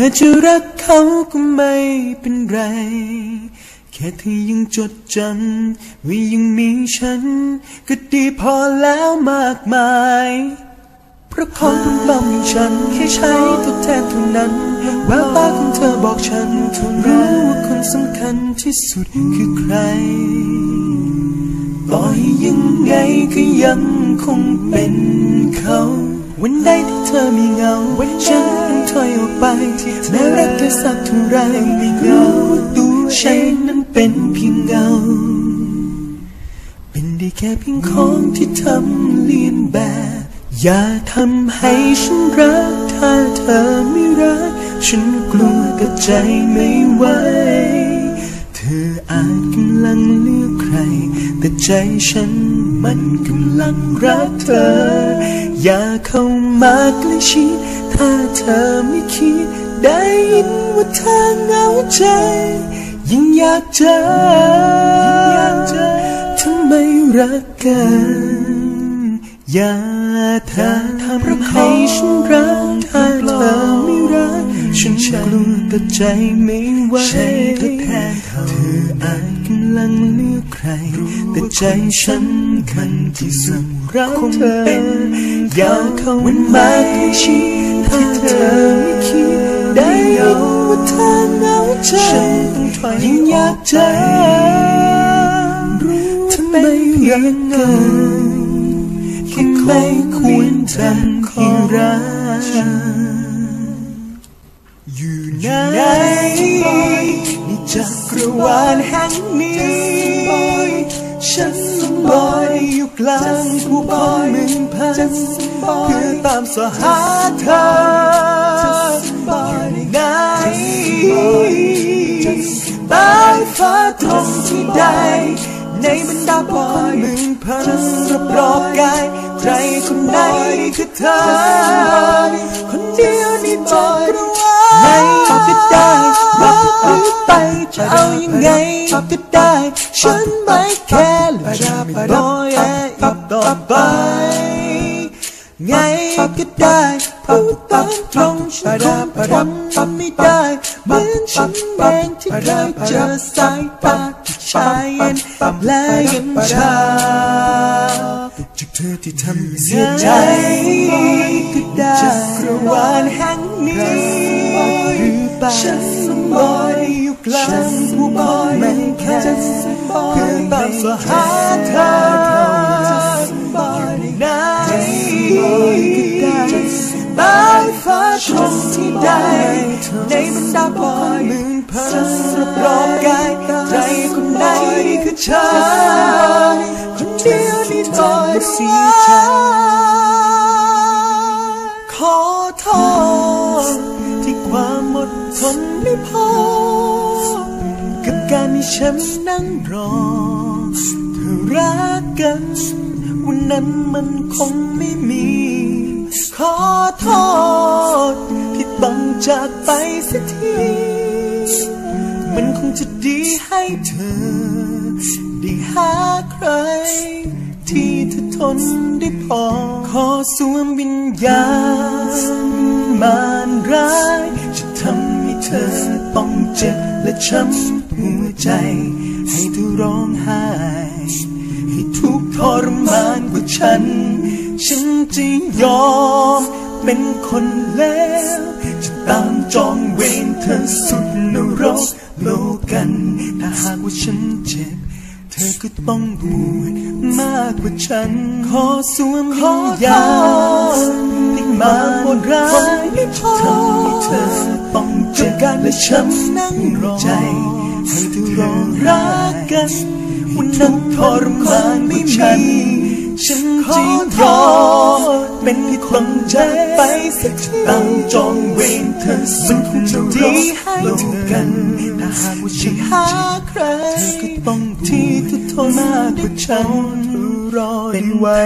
ธอจะรักเขาก็ไม่เป็นไร แค่เธอยังจดจำว่ายังมีฉัน ก็ดีพอแล้วมากมาย เพราะของปลอมๆอย่างฉัน แค่ใช้ทดแทนเท่านั้นแววตาของเธอบอกฉันรู้ว่าคนสำคัญที่สุดคือใคร ต่อให้ยังไงก็ยังคงเป็นเขา วันใดที่เธอมีเงา ฉันต้องถอยออกไปแม้รักเธอสักเท่าไรรู้ว่าตัวฉันนั้นเป็นเพียงเงา เป็นได้แค่เพียงของที่ทำเลียนแบบ อย่าทำให้ฉันรัก ถ้าเธอไม่รัก ฉันกลัวกับใจไม่ไหวเธออาจกำลังเลือกใคร แต่ใจฉัน มันกำลังรักเธอ อย่าเข้ามาใกล้ชิดถ้าเธอไม่คิด ได้ยินว่าเธอเหงาใจ ยิ่งอยากเจอทำไมรักกัน อย่าเธอทำให้ฉันรัก ลัวแต่ใจไม่ไหวเธอแทนเธออาจกำลังเลือกใคร แต่ใจฉันมันที่สุดรักเธออยากเข้ามาใกล้ชิดถ้าเธอไม่คิดได้ยินว่าเธอเหงาใจยิ่งอยากเจอรู้ทำไมรักกันแค่ไม่ควรทำให้รักอยู่ ไหนในจักรวาลแห่งนี้ฉันลอยอยู่กลางผู้คนหมื่นพันเพื่อตามสหาเธออยู่ไหนใต้ฟ้าทองที่ใดในบรรดาผู้คนหมื่นพันรอบกายใครคนไหนคือเธอคนเดียว ไปจะเอายังไงก็ได้ ฉันไม่แค่เลยจะไม่รอแออีกต่อไป ไงก็ได้พูดตามตรงฉันคงทำทำไม่ได้เหมือนฉันเองที่เคยเจอสายตาที่ชายเย็นและยังชาจากเธอที่ทำให้เสียใจก็ได้จักรวาลแห่งนี้หรือเปล่าฉันลอย อยู่กลางผู้คนไม่แค่เพื่อตามสหาเธออยู่ไหนใต้ฟ้าชมที่ใดในบรรดาผู้คนหมื่นพันรอบกายใครคนไหนคือเธอคนเดียวที่ตองเสียใจขอโทษที่ความอดทนไม่พอ กับการที่ฉันนั่งรอ เธอรักกัน วันนั้นมันคงไม่มี ขอโทษที่ต้องจากไปสักที มันคงจะดีให้เธอ ได้หาใคร ที่เธอทนได้พอ ขอสวมวิญญาณมารร้าย จะทำให้เธอต้องเจ็บและช้ำ หัวใจ ให้เธอร้องไห้ ให้ทุกทรมานกว่าฉัน ฉันจะยอมเป็นคนเลวจะตามจองเวรเธอสุดนรกโลกัน ถ้าหากว่าฉันเจ็บ เธอก็ต้องปวดมากกว่าฉัน ขอสวมวิญญาณที่มาหมดร้ายทำให้เธอต้องเจ็บและช้ำนั่งรอใจให้เธอ รอรักกันวันนั้นทรมานไม่ฉันฉันจะยอมเป็นคนใจไปสักทีตามจองเวรเธอสุดจะดีให้เธอกันถ้าหากว่าฉันหาใครเธอก็ต้องที่เธอทนมากกว่าฉันรอเป็นไว้